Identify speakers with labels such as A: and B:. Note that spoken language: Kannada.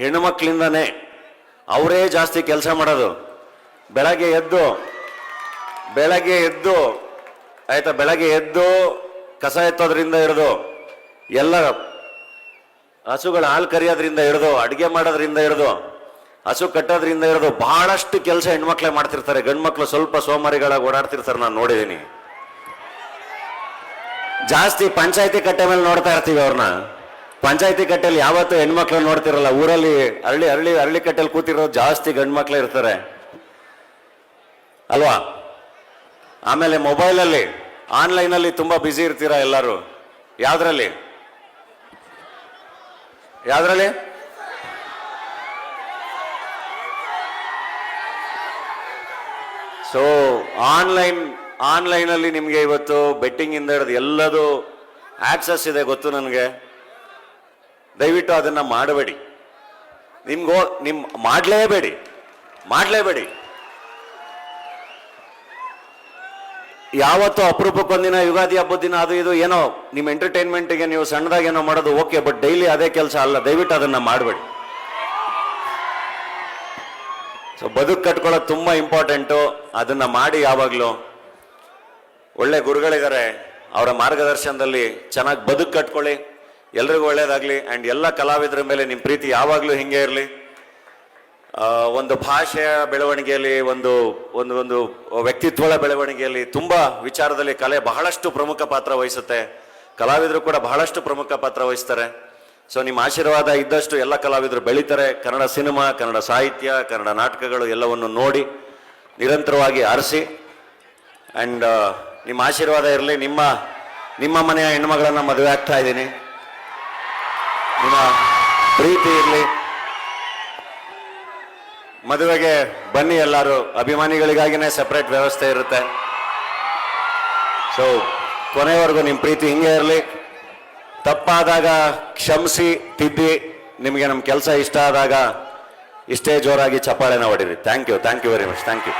A: ಹೆಣ್ಣುಮಕ್ಳಿಂದನೇ ಅವರೇ ಜಾಸ್ತಿ ಕೆಲಸ ಮಾಡೋದು. ಬೆಳಗ್ಗೆ ಎದ್ದು ಬೆಳಗ್ಗೆ ಎದ್ದು, ಆಯಿತಾ, ಬೆಳಗ್ಗೆ ಎದ್ದು ಕಸ ಎತ್ತೋದ್ರಿಂದ ಹಿಡಿದು, ಎಲ್ಲ ಹಸುಗಳ ಹಾಲು ಕರಿಯೋದ್ರಿಂದ ಹಿಡಿದು, ಅಡುಗೆ ಮಾಡೋದ್ರಿಂದ ಹಿಡಿದು, ಹಸು ಕಟ್ಟೋದ್ರಿಂದ ಹಿಡಿದು ಬಹಳಷ್ಟು ಕೆಲಸ ಹೆಣ್ಮಕ್ಳೇ ಮಾಡ್ತಿರ್ತಾರೆ. ಗಂಡ್ಮಕ್ಳು ಸ್ವಲ್ಪ ಸೋಮಾರಿಗಳಾಗಿ ಓಡಾಡ್ತಿರ್ತಾರೆ, ನಾನು ನೋಡಿದ್ದೀನಿ. ಜಾಸ್ತಿ ಪಂಚಾಯತಿ ಕಟ್ಟೆ ಮೇಲೆ ನೋಡ್ತಾ ಇರ್ತೀವಿ ಅವ್ರನ್ನ. ಪಂಚಾಯತಿ ಕಟ್ಟೆಯಲ್ಲಿ ಯಾವತ್ತೂ ಹೆಣ್ಮಕ್ಳು ನೋಡ್ತಿರಲ್ಲ, ಊರಲ್ಲಿ ಹಳ್ಳಿ ಹಳ್ಳಿ ಹಳ್ಳಿ ಕಟ್ಟೆಯಲ್ಲಿ ಕೂತಿರೋದು ಜಾಸ್ತಿ ಗಂಡ್ಮಕ್ಳೇ ಇರ್ತಾರೆ. ಅಲ್ವಾ? ಆಮೇಲೆ ಮೊಬೈಲಲ್ಲಿ, ಆನ್ಲೈನಲ್ಲಿ ತುಂಬಾ ಬ್ಯುಸಿ ಇರ್ತೀರಾ ಎಲ್ಲರೂ? ಯಾವ್ದ್ರಲ್ಲಿ? ಯಾವ್ದ್ರಲ್ಲಿ? ಸೊ ಆನ್ಲೈನ್ ಆನ್ಲೈನಲ್ಲಿ ನಿಮಗೆ ಇವತ್ತು ಬೆಟ್ಟಿಂಗ್ ಇಂದ ಹಿಡಿದು ಎಲ್ಲದೂ ಆಕ್ಸಸ್ ಇದೆ ಗೊತ್ತು ನನಗೆ. ದಯವಿಟ್ಟು ಅದನ್ನ ಮಾಡಬೇಡಿ. ನಿಮ್ಗೋ ನಿಮ್ ಮಾಡಲೇಬೇಡಿ. ಮಾಡಲೇಬೇಡಿ. ಯಾವತ್ತೋ ಅಪರೂಪಕ್ಕೊಂದಿನ ಯುಗಾದಿ ಹಬ್ಬದ ದಿನ, ಅದು ಇದು, ಏನೋ ನಿಮ್ಮ ಎಂಟರ್ಟೈನ್ಮೆಂಟ್ಗೆ ನೀವು ಸಣ್ಣದಾಗಿ ಏನೋ ಮಾಡೋದು, ಓಕೆ ಬಟ್ ಡೈಲಿ ಅದೇ ಕೆಲಸ ಅಲ್ಲ. ದಯವಿಟ್ಟು ಅದನ್ನ ಮಾಡಬೇಡಿ. ಸೊ ಬದುಕು ಕಟ್ಕೊಳ್ಳೋದು ತುಂಬಾ ಇಂಪಾರ್ಟೆಂಟು ಅದನ್ನ ಮಾಡಿ ಯಾವಾಗಲೂ. ಒಳ್ಳೆ ಗುರುಗಳಿದ್ದಾರೆ ಅವರ ಮಾರ್ಗದರ್ಶನದಲ್ಲಿ ಚೆನ್ನಾಗಿ ಬದುಕು ಕಟ್ಕೊಳ್ಳಿ. ಎಲ್ರಿಗೂ ಒಳ್ಳೆಯದಾಗಲಿ ಅಂಡ್ ಎಲ್ಲ ಕಲಾವಿದರ ಮೇಲೆ ನಿಮ್ಮ ಪ್ರೀತಿ ಯಾವಾಗಲೂ ಹಿಂಗೆ ಇರಲಿ. ಒಂದು ಭಾಷೆಯ ಬೆಳವಣಿಗೆಯಲ್ಲಿ, ಒಂದು ಒಂದು ಒಂದು ವ್ಯಕ್ತಿತ್ವಗಳ ಬೆಳವಣಿಗೆಯಲ್ಲಿ ತುಂಬಾ ವಿಚಾರದಲ್ಲಿ ಕಲೆ ಬಹಳಷ್ಟು ಪ್ರಮುಖ ಪಾತ್ರ ವಹಿಸುತ್ತೆ. ಕಲಾವಿದರು ಕೂಡ ಬಹಳಷ್ಟು ಪ್ರಮುಖ ಪಾತ್ರ ವಹಿಸ್ತಾರೆ. ಸೊ ನಿಮ್ಮ ಆಶೀರ್ವಾದ ಇದ್ದಷ್ಟು ಎಲ್ಲ ಕಲಾವಿದರು ಬೆಳೀತಾರೆ. ಕನ್ನಡ ಸಿನಿಮಾ, ಕನ್ನಡ ಸಾಹಿತ್ಯ, ಕನ್ನಡ ನಾಟಕಗಳು ಎಲ್ಲವನ್ನು ನೋಡಿ ನಿರಂತರವಾಗಿ ಆರಿಸಿ ಆ್ಯಂಡ್ ನಿಮ್ಮ ಆಶೀರ್ವಾದ ಇರಲಿ. ನಿಮ್ಮ ನಿಮ್ಮ ಮನೆಯ ಹೆಣ್ಮಗಳನ್ನು ಮದುವೆ ಆಗ್ತಾ ಇದ್ದೀನಿ. ನಿಮ್ಮ ಪ್ರೀತಿ ಇರಲಿ. ಮದುವೆಗೆ ಬನ್ನಿ ಎಲ್ಲರೂ. ಅಭಿಮಾನಿಗಳಿಗಾಗಿನೇ ಸೆಪರೇಟ್ ವ್ಯವಸ್ಥೆ ಇರುತ್ತೆ. ಸೊ ಕೊನೆವರೆಗೂ ನಿಮ್ಮ ಪ್ರೀತಿ ಹಿಂಗೆ ಇರಲಿ. ತಪ್ಪಾದಾಗ ಕ್ಷಮಿಸಿ, ತಿದ್ದಿ. ನಿಮಗೆ ನಮ್ಮ ಕೆಲಸ ಇಷ್ಟ ಆದಾಗ ಇಷ್ಟೇ ಜೋರಾಗಿ ಚಪ್ಪಾಳೆನ ಹೊಡಿರಿ. Thank you thank you very much thank you